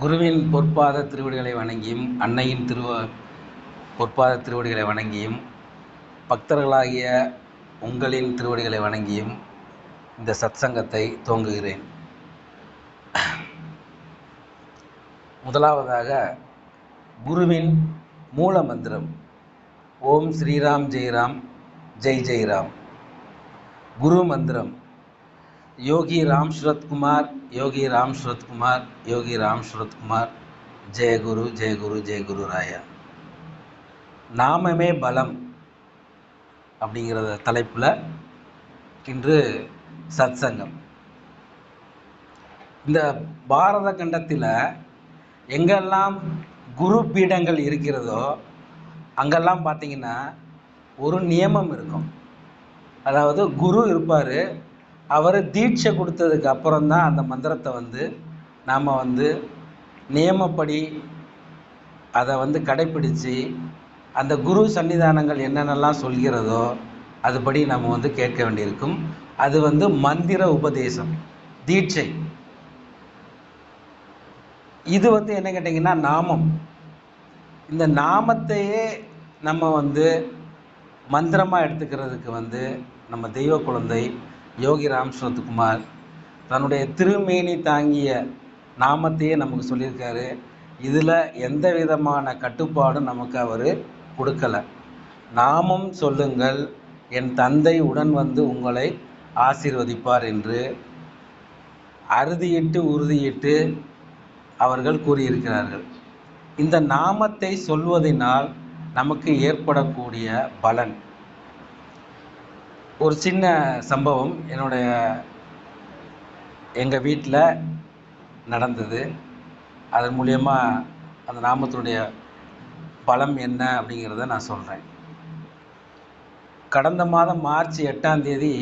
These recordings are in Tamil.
குருவின் பொற்பாத திருவடிகளை வணங்கியும் அன்னையின் திருவ பொற்பாத திருவடிகளை வணங்கியும் பக்தர்களாகிய உங்களின் திருவடிகளை வணங்கியும் இந்த சத்சங்கத்தை துவங்குகிறேன். முதலாவதாக குருவின் மூல மந்திரம் ஓம் ஸ்ரீராம் ஜெய்ராம் ஜெய் ஜெய்ராம். குரு மந்திரம் யோகி ராம் சுரத்குமார் யோகி ராம் சுரத்குமார் யோகி ராம் சுரத்குமார். ஜெயகுரு ஜெயகுரு ஜெயகுரு ராயா. நாமமே பலம் அப்படிங்கிற தலைப்பில் இன்று சத்சங்கம். இந்த பாரத கண்டத்தில் எங்கெல்லாம் குரு பீடங்கள் இருக்கிறதோ அங்கெல்லாம் பார்த்தீங்கன்னா ஒரு நியமம் இருக்கும். அதாவது குரு இருப்பார் அவர் தீட்சை கொடுத்ததுக்கு அப்புறம் தான் அந்த மந்திரத்தை வந்து நாம் வந்து நியமப்படி அதை வந்து கடைப்பிடித்து அந்த குரு சன்னிதானங்கள் என்னென்னலாம் சொல்கிறதோ அதுபடி நம்ம வந்து கேட்க வேண்டியிருக்கும். அது வந்து மந்திர உபதேசம் தீட்சை. இது வந்து என்ன கேட்டிங்கன்னா நாமம். இந்த நாமத்தையே நம்ம வந்து மந்திரமாக எடுத்துக்கிறதுக்கு வந்து நம்ம தெய்வ குழந்தை யோகி ராம் தன்னுடைய திருமேனி தாங்கிய நாமத்தையே நமக்கு சொல்லியிருக்காரு. இதில் எந்த விதமான கட்டுப்பாடும் நமக்கு அவர் கொடுக்கல. நாமம் சொல்லுங்கள் என் தந்தை உடன் வந்து உங்களை ஆசீர்வதிப்பார் என்று அறுதியிட்டு உறுதியிட்டு அவர்கள் கூறியிருக்கிறார்கள். இந்த நாமத்தை சொல்வதனால் நமக்கு ஏற்படக்கூடிய பலன் ஒரு சின்ன சம்பவம் என்னுடைய எங்கள் வீட்டில் நடந்தது. அதன் மூலயமா அந்த நாமத்தினுடைய பலம் என்ன அப்படிங்கிறத நான் சொல்கிறேன் கடந்த மாதம் மார்ச் எட்டாம் தேதி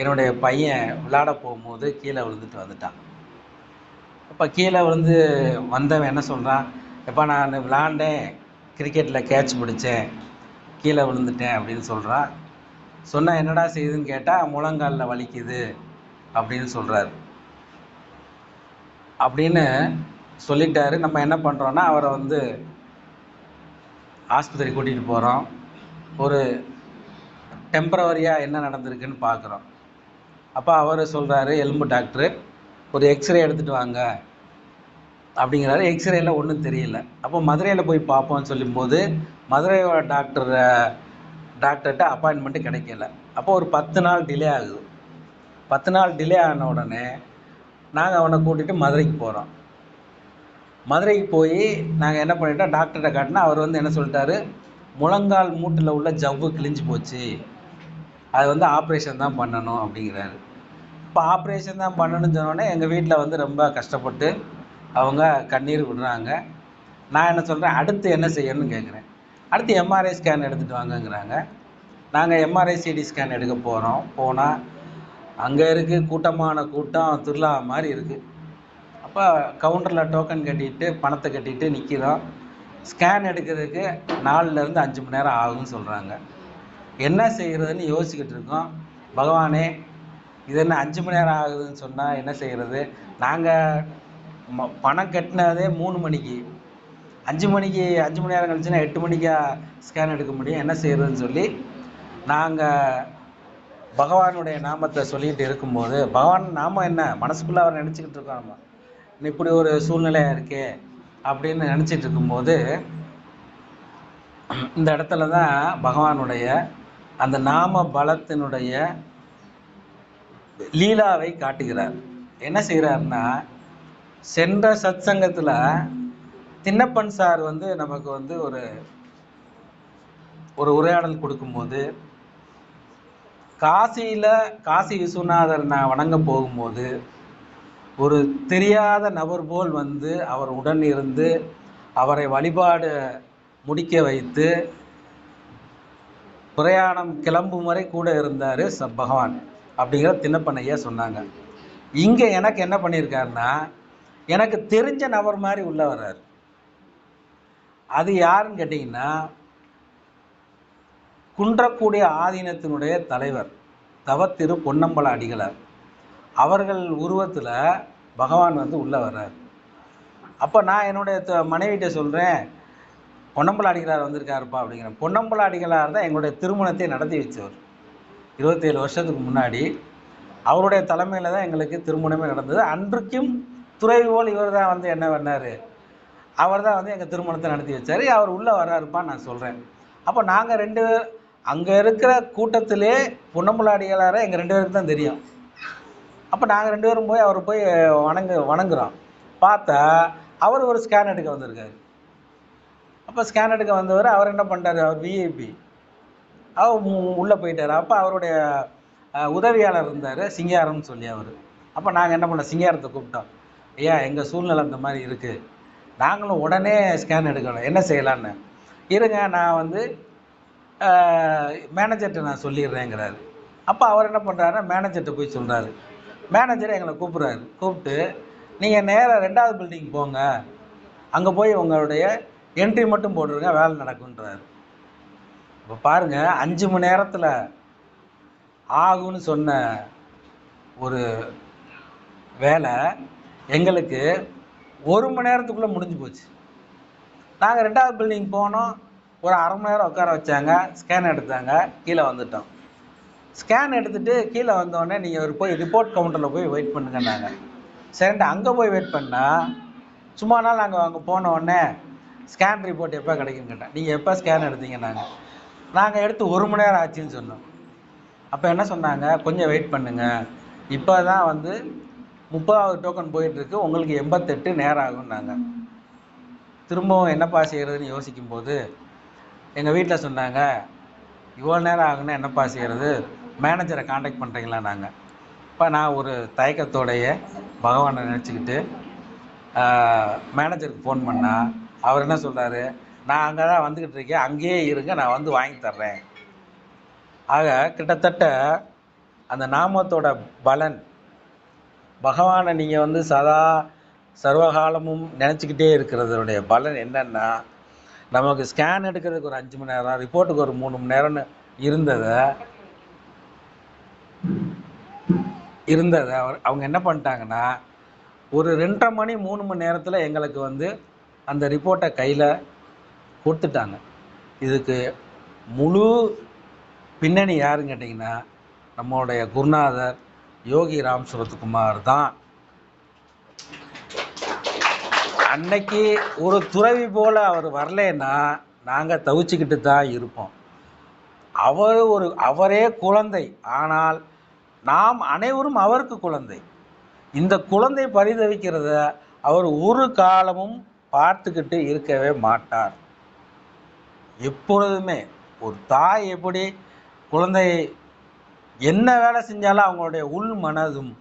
என்னுடைய பையன் விளையாட போகும்போது கீழே விழுந்துட்டு வந்துட்டான். அப்போ கீழே விழுந்து வந்தவன் என்ன சொல்கிறான் எப்போ நான் விளாண்டேன் கிரிக்கெட்டில் கேட்ச் பிடிச்சேன். கீழே விழுந்துட்டேன் அப்படின்னு சொல்கிறான் சொன்னால் என்னடா செய்யுதுன்னு கேட்டால் முழங்காலில் வலிக்குது அப்படின்னு சொல்கிறாரு அப்படின்னு சொல்லிட்டாரு. நம்ம என்ன பண்ணுறோன்னா அவரை வந்து ஆஸ்பத்திரி கூட்டிகிட்டு போகிறோம் ஒரு டெம்பரவரியாக என்ன நடந்திருக்குன்னு பார்க்குறோம் அப்போ அவர் சொல்கிறாரு எலும்பு டாக்டரு ஒரு எக்ஸ்ரே எடுத்துகிட்டு வாங்க. அப்படிங்கிறாரு. எக்ஸ்ரேல ஒன்றும் தெரியல. அப்போ மதுரையில் போய் பார்ப்போம்னு சொல்லும்போது மதுரையோட டாக்டரை டாக்டர்கிட்ட அப்பாயின்மெண்ட்டு கிடைக்கல. அப்போ ஒரு பத்து நாள் டிலே ஆகுது. பத்து நாள் டிலே ஆன உடனே நாங்கள் அவனை கூட்டிகிட்டு மதுரைக்கு போகிறோம் மதுரைக்கு போய் நாங்கள் என்ன பண்ணிட்டோம்? டாக்டர்கிட்ட காட்டினா அவர் வந்து என்ன சொல்லிட்டாரு? முழங்கால் மூட்டில் உள்ள ஜவ்வு கிழிஞ்சு போச்சு. அது வந்து ஆப்ரேஷன் தான் பண்ணணும் அப்படிங்கிறாரு. இப்போ ஆப்ரேஷன் தான் பண்ணணும்னு சொன்னோடனே எங்கள் வீட்டில் வந்து ரொம்ப கஷ்டப்பட்டு அவங்க கண்ணீர் விடுறாங்க. நான் என்ன சொல்கிறேன் அடுத்து என்ன செய்யணும்னு கேட்குறேன் அடுத்து எம்ஆர்ஐ ஸ்கேன் எடுத்துகிட்டு வாங்கங்கிறாங்க. நாங்கள் எம்ஆர்ஐ சிடி ஸ்கேன் எடுக்க போகிறோம் போனால் அங்கே இருக்குது கூட்டமான கூட்டம் திருவிழா மாதிரி இருக்குது அப்போ கவுண்டரில் டோக்கன் கட்டிட்டு பணத்தை கட்டிட்டு நிற்கிறோம் ஸ்கேன் எடுக்கிறதுக்கு நாலுலேருந்து அஞ்சு மணி நேரம் ஆகும்னு சொல்கிறாங்க என்ன செய்கிறதுன்னு யோசிச்சுக்கிட்டு இருக்கோம். பகவானே இது என்ன அஞ்சு மணி நேரம் ஆகுதுன்னு சொன்னால் என்ன செய்கிறது நாங்கள் ம பணம் கட்டினதே மூணு மணிக்கு. அஞ்சு மணிக்கு அஞ்சு மணி நேரம் கழிச்சுன்னா எட்டு மணிக்கா ஸ்கேன் எடுக்க முடியும். என்ன செய்கிறதுன்னு சொல்லி நாங்கள் பகவானுடைய நாமத்தை சொல்லிகிட்டு இருக்கும்போது பகவான் நாமம் என்ன? மனசுக்குள்ளே அவர் நினச்சிக்கிட்டு இருக்கோம் நம்ம. இப்படி ஒரு சூழ்நிலையாக இருக்கே அப்படின்னு நினச்சிட்டு இருக்கும்போது இந்த இடத்துல தான் பகவானுடைய அந்த நாம பலத்தினுடைய லீலாவை காட்டுகிறார். என்ன செய்கிறாருன்னா சென்ற சத்சங்கத்தில் தின்னப்பன் சார் வந்து நமக்கு வந்து ஒரு ஒரு உரையாடல் கொடுக்கும்போது காசியில் காசி விஸ்வநாதர் நான் வணங்க போகும்போது ஒரு தெரியாத நபர் போல் வந்து அவர் உடன் இருந்து அவரை வழிபாடு முடிக்க வைத்து பிரயாணம் கிளம்பும் வரை கூட இருந்தார் ச பகவான் அப்படிங்கிற தின்னப்பண்ணையா சொன்னாங்க. இங்கே எனக்கு என்ன பண்ணியிருக்காருன்னா எனக்கு தெரிஞ்ச நபர் மாதிரி உள்ள வர்றாரு. அது யாருன்னு கேட்டிங்கன்னா குன்றக்கூடிய ஆதீனத்தினுடைய தலைவர் தவத்திரு பொன்னம்பல அடிகளார். அவர்கள் உருவத்தில் பகவான் வந்து உள்ளே வர்றார். அப்போ நான் என்னுடைய த- மனைவிட்ட சொல்கிறேன் பொன்னம்பல அடிகளார் வந்திருக்காருப்பா அப்படிங்கிறேன் பொன்னம்பல அடிகளார் தான் எங்களுடைய திருமணத்தை நடத்தி வச்சவர். இருபத்தேழு வருஷத்துக்கு முன்னாடி அவருடைய தலைமையில் தான் எங்களுக்கு திருமணமே நடந்தது. அன்றைக்கும் துறைவோல் இவர் தான் வந்து என்ன பண்ணார்? அவர் தான் வந்து எங்கள் திருமணத்தை நடத்தி வச்சார். அவர் உள்ளே வர்றாருப்பான்னு நான் சொல்கிறேன் அப்போ நாங்கள் ரெண்டு பேர் அங்கே இருக்கிற கூட்டத்திலே பொன்னம்பலாடிகளாரை எங்கள் ரெண்டு பேருக்கு தான் தெரியும். அப்போ நாங்கள் ரெண்டு பேரும் போய் அவர் போய் வணங்கு வணங்குறோம். பார்த்தா அவர் ஒரு ஸ்கேன் எடுக்க வந்திருக்காரு. அப்போ ஸ்கேன் எடுக்க வந்தவர் அவர் என்ன பண்ணிட்டாரு? அவர் விஐபி அவர் உள்ளே போயிட்டார். அப்போ அவருடைய உதவியாளர் இருந்தார் சிங்காரம்னு சொல்லி அவர். அப்போ நாங்கள் என்ன பண்ணோம்? சிங்காரத்தை கூப்பிட்டோம். ஐயா எங்கள் சூழ்நிலை அந்த மாதிரி இருக்குது நாங்களும் உடனே ஸ்கேன் எடுக்கணும். என்ன செய்யலான்னு இருங்க நான் வந்து மேனேஜர்கிட்ட நான் சொல்லிடுறேங்கிறாரு. அப்போ அவர் என்ன பண்ணுறாருன்னா மேனேஜர்கிட்ட போய் சொல்கிறாரு மேனேஜர் எங்களை கூப்பிட்றாரு. கூப்பிட்டு நீங்கள் நேராக ரெண்டாவது பில்டிங் போங்க. அங்கே போய் உங்களுடைய என்ட்ரி மட்டும் போட்டுருங்க வேலை நடக்குன்றாரு இப்போ பாருங்கள் அஞ்சு மணி நேரத்தில் ஆகும்னு சொன்ன ஒரு வேலை எங்களுக்கு ஒரு மணி நேரத்துக்குள்ளே முடிஞ்சு போச்சு. நாங்கள் ரெண்டாவது பில்டிங் போனோம். ஒரு அரை மணி நேரம் உட்கார வச்சாங்க. ஸ்கேன் எடுத்தாங்க. கீழே வந்துட்டோம். ஸ்கேன் எடுத்துகிட்டு கீழே வந்தோடனே நீங்கள் ஒரு போய் ரிப்போர்ட் கவுண்டரில் போய் வெயிட் பண்ணுங்கன்னாங்க சரின்ட்டு அங்கே போய் வெயிட் பண்ணால் சும்மா நாள் நாங்கள் அங்கே போன உடனே ஸ்கேன் ரிப்போர்ட் எப்போ கிடைக்குன்னு கேட்டேன் நீங்கள் எப்போ ஸ்கேன் எடுத்தீங்க நாங்கள் நாங்கள் எடுத்து ஒரு மணி நேரம் ஆச்சுன்னு சொன்னோம். அப்போ என்ன சொன்னாங்க? கொஞ்சம் வெயிட் பண்ணுங்கள் இப்போ தான் வந்து முப்பதாவது டோக்கன் போயிட்டுருக்கு. உங்களுக்கு எண்பத்தெட்டு நேரம் ஆகும்னாங்க திரும்பவும் என்னப்பா செய்கிறதுன்னு யோசிக்கும்போது எங்கள் வீட்டில் சொன்னாங்க இவ்வளோ நேரம் ஆகுன்னா என்னப்பா செய்கிறது மேனேஜரை காண்டாக்ட் பண்ணுறீங்களா நாங்கள் இப்போ நான் ஒரு தயக்கத்தோடைய பகவானை நினச்சிக்கிட்டு மேனேஜருக்கு ஃபோன் பண்ணால் அவர் என்ன சொல்கிறாரு நான் அங்கே தான் வந்துக்கிட்டு இருக்கேன். அங்கேயே இருங்க. நான் வந்து வாங்கி தர்றேன். ஆக கிட்டத்தட்ட அந்த நாமத்தோட பலன் பகவானை நீங்கள் வந்து சதா சர்வகாலமும் நினச்சிக்கிட்டே இருக்கிறதோடைய பலன் என்னென்னா நமக்கு ஸ்கேன் எடுக்கிறதுக்கு ஒரு அஞ்சு மணி நேரம் ரிப்போர்ட்டுக்கு ஒரு மூணு மணி நேரம்னு இருந்ததை இருந்ததை அவர் அவங்க என்ன பண்ணிட்டாங்கன்னா ஒரு ரெண்டரை மணி மூணு மணி நேரத்தில் எங்களுக்கு வந்து அந்த ரிப்போர்ட்டை கையில் கொடுத்துட்டாங்க. இதுக்கு முழு பின்னணி யாருன்னு கேட்டிங்கன்னா நம்மளுடைய குருநாதர் யோகி ராம் சுரத்குமார் தான். அன்னைக்கு ஒரு துறவி போல அவர் வரலன்னா நாங்கள் தவிச்சுக்கிட்டு தான் இருப்போம். அவர் ஒரு அவரே குழந்தை. ஆனால் நாம் அனைவரும் அவருக்கு குழந்தை. இந்த குழந்தை பரிதவிக்கிறத அவர் ஒரு காலமும் பார்த்துக்கிட்டு இருக்கவே மாட்டார். எப்பொழுதுமே ஒரு தாய் எப்படி குழந்தை என்ன வேலை செஞ்சாலும் அவங்களுடைய உள் மனதும்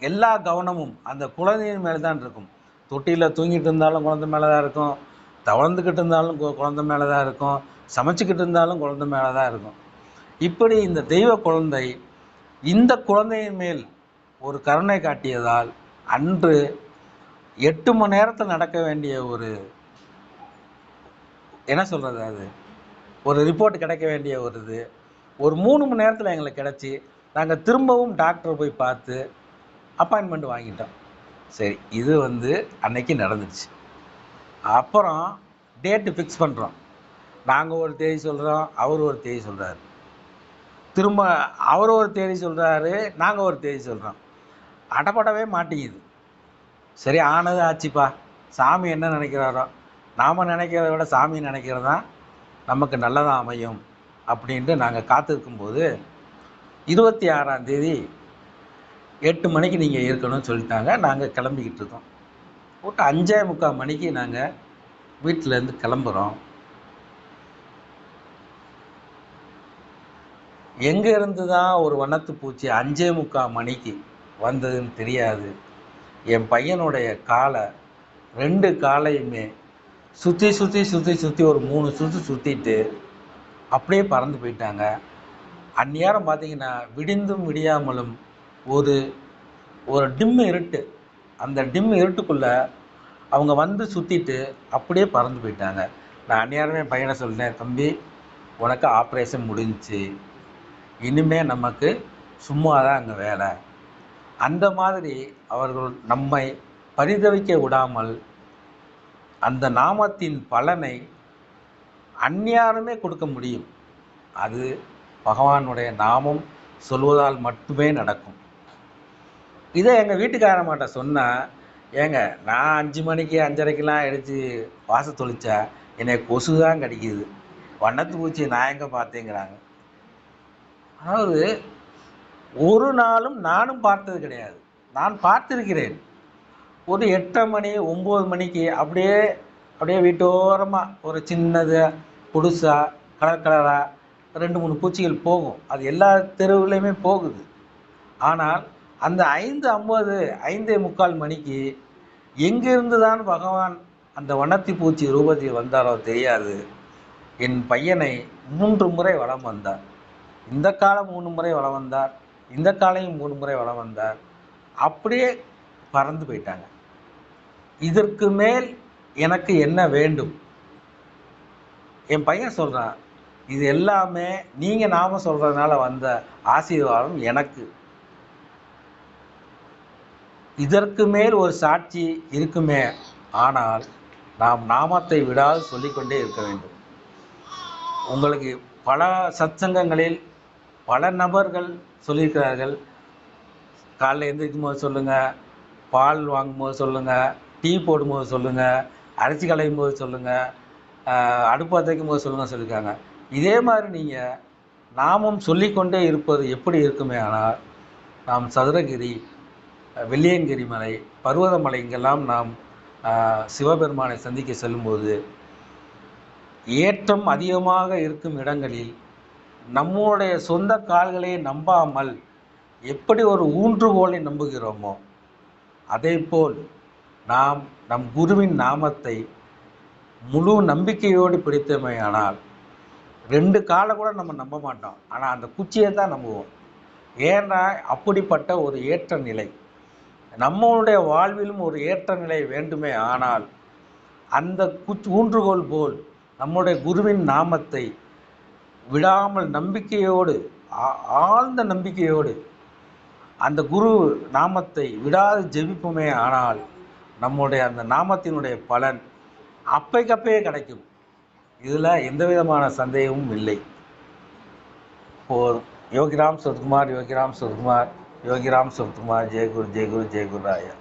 எல்லா கவனமும் அந்த குழந்தையின் மேலே தான் இருக்கும். தொட்டியில் தூங்கிட்டு இருந்தாலும் குழந்தை மேலே தான் இருக்கும். தவழ்ந்துக்கிட்டு இருந்தாலும் கு- குழந்தை மேலே தான் இருக்கும். சமைச்சிக்கிட்டு இருந்தாலும் குழந்தை மேலே தான் இருக்கும். இப்படி இந்த தெய்வ குழந்தை இந்த குழந்தையின் மேல் ஒரு கருணை காட்டியதால் அன்று எட்டு மணி நேரத்தில் நடக்க வேண்டிய ஒரு என்ன சொல்கிறது அது? ஒரு ரிப்போர்ட் கிடைக்க வேண்டிய ஒரு இது. ஒரு மூணு மணி நேரத்தில் எங்களுக்கு கிடச்சி நாங்கள் திரும்பவும் டாக்டரை போய் பார்த்து அப்பாயின்மெண்ட் வாங்கிட்டோம். சரி இது வந்து அன்னைக்கு நடந்துச்சு அப்புறம் டேட்டு ஃபிக்ஸ் பண்ணுறோம் நாங்கள் ஒரு தேதி சொல்கிறோம் அவர் ஒரு தேதி சொல்கிறாரு திரும்ப அவர் ஒரு தேதி சொல்கிறாரு நாங்கள் ஒரு தேதி சொல்கிறோம் அடப்படவே மாட்டேங்குது. சரி ஆனது ஆச்சுப்பா. சாமி என்ன நினைக்கிறாரோ? நாம் நினைக்கிறத விட சாமி நினைக்கிறது? தான் நமக்கு நல்லதாக அமையும். அப்படின்ட்டு நாங்கள் காத்திருக்கும்போது இருபத்தி ஆறாம் தேதி எட்டு மணிக்கு நீங்கள் இருக்கணும்னு சொல்லிட்டாங்க. நாங்கள் கிளம்பிக்கிட்டு இருக்கோம். போட்டு அஞ்சே முக்கால் மணிக்கு நாங்கள் வீட்டிலேருந்து கிளம்புறோம். எங்கே இருந்து தான் ஒரு வண்ணத்து பூச்சி அஞ்சே முக்கால் மணிக்கு வந்ததுன்னு தெரியாது. என் பையனுடைய காலை ரெண்டு காலையுமே சுற்றி சுற்றி சுற்றி சுற்றி ஒரு மூணு சுற்றி சுற்றிட்டு அப்படியே பறந்து போயிட்டாங்க. அந்நேரம் பார்த்தீங்கன்னா விடிந்தும் விடியாமலும் ஒரு ஒரு டிம் இருட்டு. அந்த டிம் இருட்டுக்குள்ளே அவங்க வந்து சுற்றிட்டு அப்படியே பறந்து போயிட்டாங்க. நான் அந்நேரமே பையனை சொல்லிட்டேன் தம்பி உனக்கு ஆப்ரேஷன் முடிஞ்சுச்சு. இனிமே நமக்கு சும்மா தான் அங்கே வேலை. அந்த மாதிரி அவர்கள் நம்மை பரிதவிக்க விடாமல் அந்த நாமத்தின் பலனை அந்நியாருமே கொடுக்க முடியும். அது பகவானுடைய நாமம் சொல்வதால் மட்டுமே நடக்கும். இதை எங்கள் வீட்டுக்காரமாட்ட சொன்னால் ஏங்க நான் அஞ்சு மணிக்கு அஞ்சரைக்கெலாம் எடுத்து வாச தொழிச்சா என்னை கொசு தான் கிடைக்கிது. வண்ணத்து பூச்சி நான் எங்கே பார்த்தேங்கிறாங்க. அதாவது ஒரு நாளும் நானும் பார்த்தது கிடையாது. நான் பார்த்திருக்கிறேன். ஒரு எட்டரை மணி ஒம்பது மணிக்கு அப்படியே அப்படியே வீட்டோரமாக ஒரு சின்னது புதுசா கலர் கலராக ரெண்டு மூணு பூச்சிகள் போகும். அது எல்லா தெருவுலையுமே போகுது. ஆனால் அந்த ஐந்து ஐம்பது ஐந்தே முக்கால் மணிக்கு எங்கிருந்து தான் பகவான் அந்த வண்ணத்தி பூச்சி ரூபத்தில் வந்தாரோ தெரியாது. என் பையனை மூன்று முறை வளம் வந்தார். இந்த காலம் மூணு முறை வளம் வந்தார். இந்த காலையும் மூணு முறை வளம் வந்தார். அப்படியே பறந்து போயிட்டாங்க. இதற்கு மேல் எனக்கு என்ன வேண்டும்? என் பையன் சொல்கிறான் இது எல்லாமே நீங்கள் நாம சொல்கிறதுனால வந்த ஆசீர்வாதம் எனக்கு. இதற்கு மேல் ஒரு சாட்சி இருக்குமே ஆனால் நாம் நாமத்தை விடாது சொல்லிக்கொண்டே இருக்க வேண்டும். உங்களுக்கு பல சத்சங்கங்களில் பல நபர்கள் சொல்லியிருக்கிறார்கள். காலைல எழுந்திரிக்கும் போது சொல்லுங்கள் பால் வாங்கும்போது சொல்லுங்கள் டீ போடும்போது சொல்லுங்கள் அரிசி களையும் போது சொல்லுங்கள் அடுப்பு அதைக்கும் போது சொல்லுங்கள் சொல்லியிருக்காங்க. இதே மாதிரி நீங்கள் நாமம் சொல்லிக்கொண்டே இருப்பது எப்படி இருக்குமே ஆனால் நாம் சதுரகிரி வெள்ளியங்கிரி மலை பர்வதமலை இங்கெல்லாம் நாம் சிவபெருமானை சந்திக்க செல்லும்போது ஏற்றம் அதிகமாக இருக்கும் இடங்களில் நம்முடைய சொந்த கால்களை நம்பாமல் எப்படி ஒரு ஊன்றுகோலை நம்புகிறோமோ அதேபோல் நாம் நம் குருவின் நாமத்தை முழு நம்பிக்கையோடு பிடித்தமையானால் ரெண்டு காலை கூட நம்ம நம்ப மாட்டோம். ஆனால் அந்த குச்சியை தான் நம்புவோம். ஏன்னா அப்படிப்பட்ட ஒரு ஏற்ற நிலை. நம்மளுடைய வாழ்விலும் ஒரு ஏற்ற நிலை வேண்டுமே ஆனால் அந்த குச்சி ஊன்றுகோல் போல் நம்முடைய குருவின் நாமத்தை விடாமல் நம்பிக்கையோடு ஆ- ஆழ்ந்த நம்பிக்கையோடு அந்த குரு நாமத்தை விடாது ஜெபிப்போமே ஆனால் நம்முடைய அந்த நாமத்தினுடைய பலன் அப்பைக்கப்பயே கிடைக்கும். இதில் எந்த விதமான சந்தேகமும் இல்லை. போதும் யோகிராம் சுத்குமார் யோகிராம் சுத்குமார் யோகிராம் சுத்குமார் ஜெயகுரு ஜெயகுரு ஜெயகுரு ராயா